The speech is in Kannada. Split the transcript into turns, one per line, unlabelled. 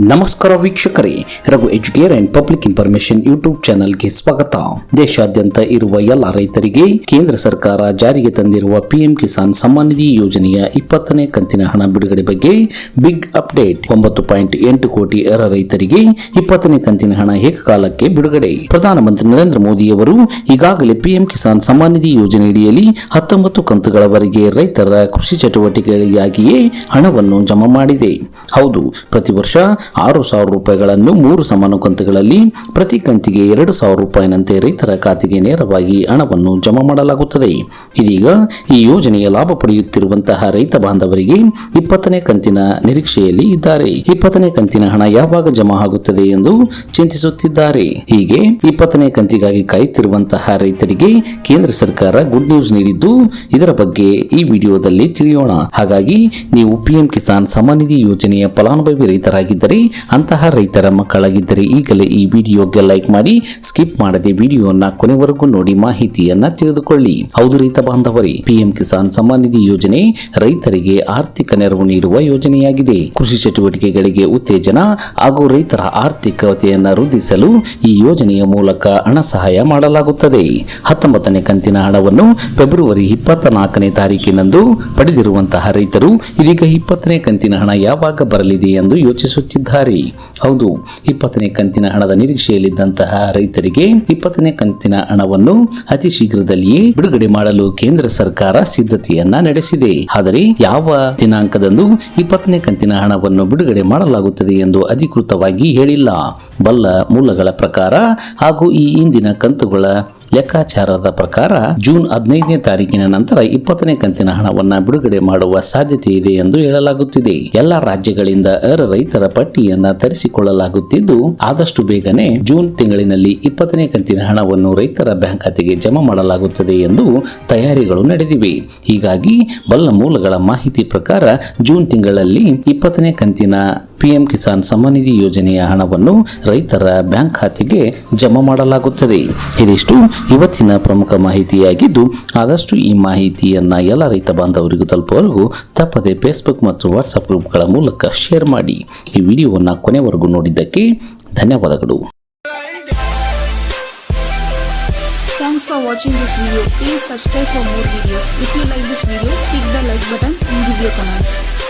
ನಮಸ್ಕಾರ ವೀಕ್ಷಕರೇ, Raghu Educare and public information YouTube ಚಾನೆಲ್ಗೆ ಸ್ವಾಗತ. ದೇಶಾದ್ಯಂತ ಇರುವ ಎಲ್ಲ ರೈತರಿಗೆ ಕೇಂದ್ರ ಸರ್ಕಾರ ಜಾರಿಗೆ ತಂದಿರುವ ಪಿಎಂ ಕಿಸಾನ್ ಸಮ್ಮಾನ್ ನಿಧಿ ಯೋಜನೆಯ ಇಪ್ಪತ್ತನೇ ಕಂತಿನ ಹಣ ಬಿಡುಗಡೆ ಬಗ್ಗೆ ಬಿಗ್ ಅಪ್ಡೇಟ್. ಒಂಬತ್ತು ಪಾಯಿಂಟ್ ಎಂಟು ಕೋಟಿ ಅರ ರೈತರಿಗೆ ಇಪ್ಪತ್ತನೇ ಕಂತಿನ ಹಣ ಏಕಕಾಲಕ್ಕೆ ಬಿಡುಗಡೆ. ಪ್ರಧಾನಮಂತ್ರಿ ನರೇಂದ್ರ ಮೋದಿಯವರು ಈಗಾಗಲೇ ಪಿಎಂ ಕಿಸಾನ್ ಸಮ್ಮಾನ್ ನಿಧಿ ಯೋಜನೆಯಡಿಯಲ್ಲಿ ಹತ್ತೊಂಬತ್ತು ಕಂತುಗಳವರೆಗೆ ರೈತರ ಕೃಷಿ ಚಟುವಟಿಕೆಗಳಿಗಾಗಿಯೇ ಹಣವನ್ನು ಜಮಾ ಮಾಡಿದೆ. ಹೌದು, ಪ್ರತಿ ವರ್ಷ ಆರು ಸಾವಿರ ರೂಪಾಯಿಗಳನ್ನು ಮೂರು ಸಮಾನ ಕಂತುಗಳಲ್ಲಿ ಪ್ರತಿ ಕಂತಿಗೆ ಎರಡು ಸಾವಿರ ರೂಪಾಯಿನಂತೆ ರೈತರ ಖಾತೆಗೆ ನೇರವಾಗಿ ಹಣವನ್ನು ಜಮಾ ಮಾಡಲಾಗುತ್ತದೆ. ಇದೀಗ ಈ ಯೋಜನೆಯ ಲಾಭ ಪಡೆಯುತ್ತಿರುವಂತಹ ರೈತ ಬಾಂಧವರಿಗೆ ಇಪ್ಪತ್ತನೇ ಕಂತಿನ ನಿರೀಕ್ಷೆಯಲ್ಲಿ ಇದ್ದಾರೆ. ಇಪ್ಪತ್ತನೇ ಕಂತಿನ ಹಣ ಯಾವಾಗ ಜಮಾ ಆಗುತ್ತದೆ ಎಂದು ಚಿಂತಿಸುತ್ತಿದ್ದಾರೆ. ಹೀಗೆ ಇಪ್ಪತ್ತನೇ ಕಂತಿಗಾಗಿ ಕಾಯುತ್ತಿರುವಂತಹ ರೈತರಿಗೆ ಕೇಂದ್ರ ಸರ್ಕಾರ ಗುಡ್ ನ್ಯೂಸ್ ನೀಡಿದ್ದು, ಇದರ ಬಗ್ಗೆ ಈ ವಿಡಿಯೋದಲ್ಲಿ ತಿಳಿಯೋಣ. ಹಾಗಾಗಿ ನೀವು ಪಿಎಂ ಕಿಸಾನ್ ಸಮಾನಿಧಿ ನಿಧಿ ಯೋಜನೆಯ ಫಲಾನುಭವಿ ರೈತರಾಗಿದ್ದರೆ ಅಂತಹ ರೈತರ ಮಕ್ಕಳಾಗಿದ್ದರೆ ಈಗಲೇ ಈ ವಿಡಿಯೋಗೆ ಲೈಕ್ ಮಾಡಿ, ಸ್ಕಿಪ್ ಮಾಡದೆ ವಿಡಿಯೋನ ಕೊನೆವರೆಗೂ ನೋಡಿ ಮಾಹಿತಿಯನ್ನ ತಿಳಿದುಕೊಳ್ಳಿ. ಹೌದು ರೈತ ಬಾಂಧವರೇ, ಪಿಎಂ ಕಿಸಾನ್ ಸಮ್ಮಾನ್ ನಿಧಿ ಯೋಜನೆ ರೈತರಿಗೆ ಆರ್ಥಿಕ ನೆರವು ನೀಡುವ ಯೋಜನೆಯಾಗಿದೆ. ಕೃಷಿ ಚಟುವಟಿಕೆಗಳಿಗೆ ಉತ್ತೇಜನ ಹಾಗೂ ರೈತರ ಆರ್ಥಿಕತೆಯನ್ನು ವೃದ್ಧಿಸಲು ಈ ಯೋಜನೆಯ ಮೂಲಕ ಹಣ ಸಹಾಯ ಮಾಡಲಾಗುತ್ತದೆ. ಹತ್ತೊಂಬತ್ತನೇ ಕಂತಿನ ಹಣವನ್ನು ಫೆಬ್ರವರಿ ಇಪ್ಪತ್ತ ನಾಲ್ಕನೇ ತಾರೀಕಿನಂದು ಪಡೆದಿರುವಂತಹ ರೈತರು ಇದೀಗ ಇಪ್ಪತ್ತನೇ ಕಂತಿನ ಹಣ ಯಾವಾಗ ಬರಲಿದೆ ಎಂದು ಯೋಚಿಸುತ್ತಿದ್ದಾರೆ. ಹೌದು, ಇಪ್ಪತ್ತನೇ ಕಂತಿನ ಹಣದ ನಿರೀಕ್ಷೆಯಲ್ಲಿದ್ದಂತಹ ರೈತರಿಗೆ ಇಪ್ಪತ್ತನೇ ಕಂತಿನ ಹಣವನ್ನು ಅತಿ ಶೀಘ್ರದಲ್ಲಿಯೇ ಬಿಡುಗಡೆ ಮಾಡಲು ಕೇಂದ್ರ ಸರ್ಕಾರ ಸಿದ್ಧತೆಯನ್ನ ನಡೆಸಿದೆ. ಆದರೆ ಯಾವ ದಿನಾಂಕದಂದು ಇಪ್ಪತ್ತನೇ ಕಂತಿನ ಹಣವನ್ನು ಬಿಡುಗಡೆ ಮಾಡಲಾಗುತ್ತದೆ ಎಂದು ಅಧಿಕೃತವಾಗಿ ಹೇಳಿಲ್ಲ. ಬಲ್ಲ ಮೂಲಗಳ ಪ್ರಕಾರ ಹಾಗೂ ಈ ಇಂದಿನ ಕಂತುಗಳ ಲೆಕ್ಕಾಚಾರದ ಪ್ರಕಾರ ಜೂನ್ ಹದಿನೈದನೇ ತಾರೀಕಿನ ನಂತರ ಇಪ್ಪತ್ತನೇ ಕಂತಿನ ಹಣವನ್ನ ಬಿಡುಗಡೆ ಮಾಡುವ ಸಾಧ್ಯತೆ ಇದೆ ಎಂದು ಹೇಳಲಾಗುತ್ತಿದೆ. ಎಲ್ಲ ರಾಜ್ಯಗಳಿಂದ ಅರ್ಹ ರೈತರ ಪಟ್ಟಿಯನ್ನ ತರಿಸಿಕೊಳ್ಳಲಾಗುತ್ತಿದ್ದು, ಆದಷ್ಟು ಬೇಗನೆ ಜೂನ್ ತಿಂಗಳಿನಲ್ಲಿ ಇಪ್ಪತ್ತನೇ ಕಂತಿನ ಹಣವನ್ನು ರೈತರ ಬ್ಯಾಂಕ್ ಖಾತೆಗೆ ಜಮಾ ಮಾಡಲಾಗುತ್ತದೆ ಎಂದು ತಯಾರಿಗಳು ನಡೆದಿವೆ. ಹೀಗಾಗಿ ಬಲ್ಲ ಮೂಲಗಳ ಮಾಹಿತಿ ಪ್ರಕಾರ ಜೂನ್ ತಿಂಗಳಲ್ಲಿ ಇಪ್ಪತ್ತನೇ ಕಂತಿನ ಪಿಎಂ ಕಿಸಾನ್ ಸಮ್ಮನಿಧಿ ನಿಧಿ ಯೋಜನೆಯ ಹಣವನ್ನು ರೈತರ ಬ್ಯಾಂಕ್ ಖಾತೆಗೆ ಜಮಾ ಮಾಡಲಾಗುತ್ತದೆ ಇದಿಷ್ಟು ಇವತ್ತಿನ ಪ್ರಮುಖ ಮಾಹಿತಿಯಾಗಿದ್ದು ಆದಷ್ಟು ಈ ಮಾಹಿತಿಯನ್ನ ಎಲ್ಲ ರೈತ ಬಾಂಧವರಿಗೂ ತಲುಪುವವರೆಗೂ ತಪ್ಪದೆ ಫೇಸ್ಬುಕ್ ಮತ್ತು ವಾಟ್ಸಪ್ ಗ್ರೂಪ್ಗಳ ಮೂಲಕ ಶೇರ್ ಮಾಡಿ ಈ ವಿಡಿಯೋವನ್ನು ಕೊನೆವರೆಗೂ ನೋಡಿದ್ದಕ್ಕೆ ಧನ್ಯವಾದಗಳು
Thanks for watching this video. Please subscribe for more videos. If you like this video, click the like buttons and give your comments.